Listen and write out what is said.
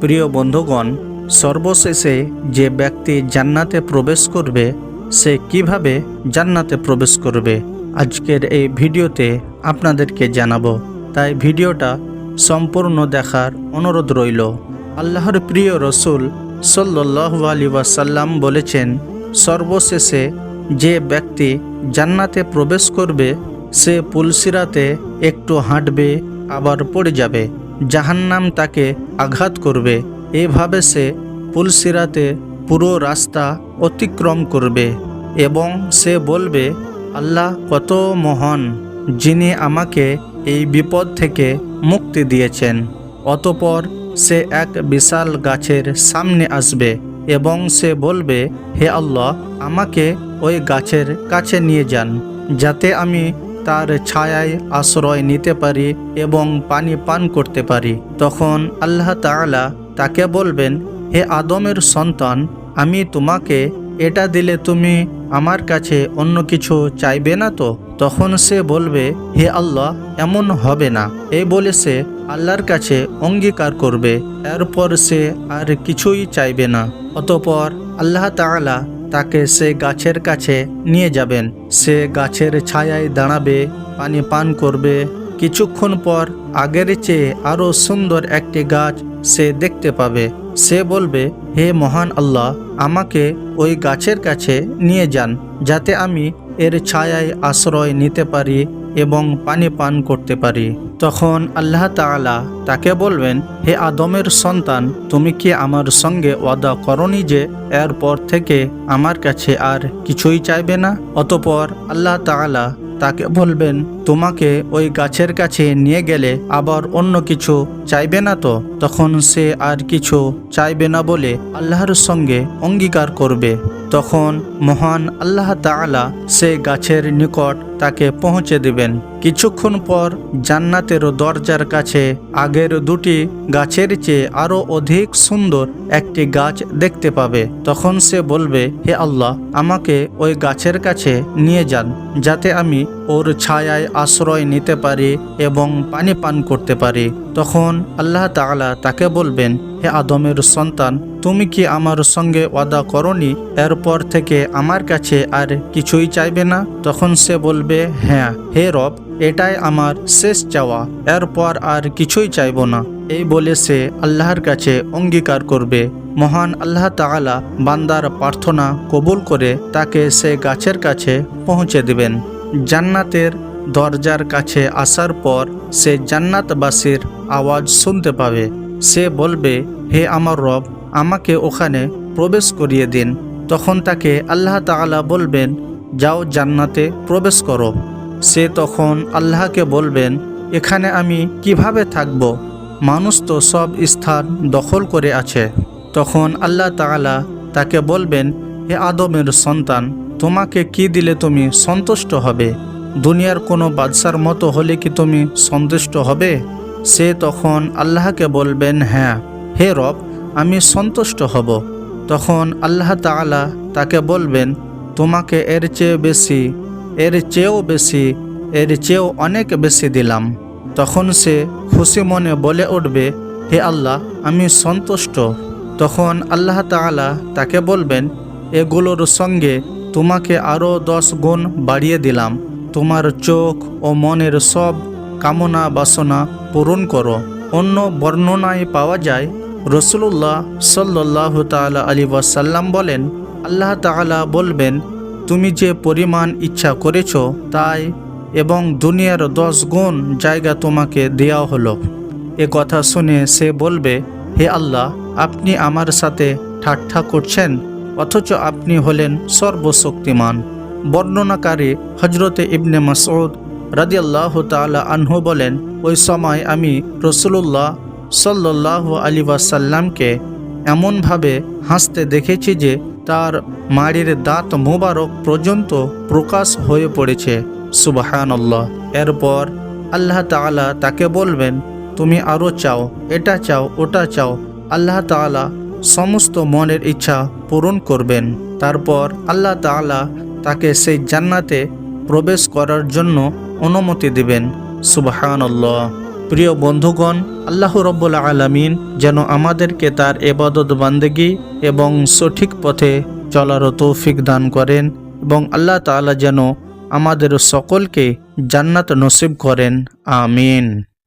প্রিয় বন্ধুগণ, সর্বশেষে যে ব্যক্তি জান্নাতে প্রবেশ করবে, সে কীভাবে জান্নাতে প্রবেশ করবে? আজকের এই ভিডিওতে আপনাদেরকে জানাব। তাই ভিডিওটা সম্পূর্ণ দেখার অনুরোধ রইল। আল্লাহর প্রিয় রসুল সাল্লাহ আলী বলেছেন, সর্বশেষে যে ব্যক্তি জান্নাতে প্রবেশ করবে, সে পুলসিরাতে একটু হাঁটবে, আবার পড়ে যাবে। জাহান্নাম তাকে আঘাত করবে। এভাবে সে পুলসিরাতে পুরো রাস্তা অতিক্রম করবে এবং সে বলবে, আল্লাহ কত মহান, যিনি আমাকে এই বিপদ থেকে মুক্তি দিয়েছেন। অতপর সে এক বিশাল গাছের সামনে আসবে এবং সে বলবে, হে আল্লাহ, আমাকে ওই গাছের কাছে নিয়ে যান, যাতে আমি তার ছায়ায় আশ্রয় নিতে পারি এবং পানি পান করতে পারি। তখন আল্লাহ তাআলা তাকে বলবেন, হে আদমের সন্তান, আমি তোমাকে এটা দিলে তুমি আমার কাছে অন্য কিছু চাইবে না তো? তখন সে বলবে, হে আল্লাহ, এমন হবে না। এই বলে সে আল্লাহর কাছে অঙ্গীকার করবে। এরপর সে আর কিছুই চাইবে না। অতপর আল্লাহ তাআলা তাকে সে গাছের কাছে নিয়ে যাবেন। সে গাছের ছায়ায় দাঁড়াবে, পানি পান করবে। কিছুক্ষণ পর আগের চেয়ে আরও সুন্দর একটি গাছ সে দেখতে পাবে। সে বলবে, হে মহান আল্লাহ, আমাকে ওই গাছের কাছে নিয়ে যান, যাতে আমি এর ছায়ায় আশ্রয় নিতে পারি এবং পানি পান করতে পারি। তখন আল্লাহ তালা তাকে বলবেন, হে আদমের সন্তান, তুমি কি আমার সঙ্গে ওয়াদা করনি যে এরপর থেকে আমার কাছে আর কিছুই চাইবে না? অতপর আল্লাহ তাআলা তাকে বলবেন, তোমাকে ওই গাছের কাছে নিয়ে গেলে আবার অন্য কিছু চাইবে না তো? তখন সে আর কিছু চাইবে না বলে আল্লাহর সঙ্গে অঙ্গীকার করবে। তখন মহান আল্লাহ তালা সে গাছের নিকট তাকে পৌঁছে দিবেন। কিছুক্ষণ পর জান্নাতের দরজার কাছে আগের দুটি গাছের চেয়ে আরও অধিক সুন্দর একটি গাছ দেখতে পাবে। তখন সে বলবে, হে আল্লাহ, আমাকে ওই গাছের কাছে নিয়ে যান, যাতে আমি ওর ছায়ায় আশ্রয় নিতে পারি এবং পানি পান করতে পারি। তখন আল্লাহ তাআলা তাকে বলবেন হে আদমের সন্তান, তুমি কি আমার সঙ্গে ওয়াদা করনি? এরপর থেকে আমার কাছে আর কিছুই চাইবে না? তখন সে বলবে হ্যাঁ হে রব, এটাই আমার শেষ চাওয়া, এরপর আর কিছুই চাইব না। এই বলে সে আল্লাহর কাছে অঙ্গীকার করবে। মহান আল্লাহ তাআলা বান্দার প্রার্থনা কবুল করে তাকে সে গাছের কাছে পৌঁছে দিবেন। জান্নাতের দরজার কাছে আসার পর সে জান্নাতবাসীর আওয়াজ শুনতে পাবে। সে বলবে, হে আমার রব, আমাকে ওখানে প্রবেশ করিয়ে দিন। তখন তাকে আল্লাহ তাআলা বলবেন, যাও জান্নাতে প্রবেশ করো। সে তখন আল্লাহকে বলবেন, এখানে আমি কীভাবে থাকব? মানুষ তো সব স্থান দখল করে আছে। তখন আল্লাহ তাআলা তাকে বলবেন, হে আদমের সন্তান, তোমাকে কি দিলে তুমি সন্তুষ্ট হবে? দুনিয়ার কোনো বাদশার মতো হলে কি তুমি সন্তুষ্ট হবে? সে তখন আল্লাহকে বলবেন হ্যাঁ হে রব, আমি সন্তুষ্ট হব। তখন আল্লাহ তাআলা তাকে বলবেন, তোমাকে এর চেয়ে বেশি, এর চেয়েও বেশি, এর চেয়েও অনেক বেশি দিলাম। তখন সে খুশি মনে বলে উঠবে, হে আল্লাহ, আমি সন্তুষ্ট। তখন আল্লাহ তাআলা তাকে বলবেন, এগুলোর সঙ্গে তোমাকে আরও দশ গুণ বাড়িয়ে দিলাম। তোমার চোখ ও মনের সব কামনা বাসনা পূরণ করো। অন্য বর্ণনায় পাওয়া যায় রসুল্লাহ সাল্লাহ তালা আলী ওয়াসাল্লাম বলেন, আল্লাহ তাআলা বলবেন, তুমি যে পরিমাণ ইচ্ছা করেছ, তাই এবং দুনিয়ার দশ গুণ জায়গা তোমাকে দেওয়া হলো। এ কথা শুনে সে বলবে, হে আল্লাহ, আপনি আমার সাথে ঠাট্টা করছেন, অথচ আপনি হলেন সর্বশক্তিমান। বর্ণনাকারী হজরতে ইবনে মাসউদ রাদিয়াল্লাহ তাআলা আনহু বলেন, ওই সময় আমি রসুল্লাহ সাল্লাহ আলী ওয়াসাল্লামকে এমনভাবে হাসতে দেখেছি যে তার মাড়ির দাঁত মোবারক পর্যন্ত প্রকাশ হয়ে পড়েছে। সুবাহান আল্লাহ এরপর আল্লাহ তাআলা তাকে বলবেন, তুমি আরও চাও, এটা চাও, ওটা চাও। আল্লাহ তাআলা সমস্ত মনের ইচ্ছা পূরণ করবেন। তারপর আল্লাহ তাআলা তাকে সেই জান্নাতে প্রবেশ করার জন্য অনুমতি দেবেন। সুবাহান আল্লাহ প্রিয় বন্ধুগণ, আল্লাহ রব্বুল আলমিন যেন আমাদেরকে তার এবাদত বান্দেগি এবং সঠিক পথে চলার তৌফিক দান করেন এবং আল্লাহ তালা যেন আমাদের সকলকে জান্নাত নসিব করেন। আমিন।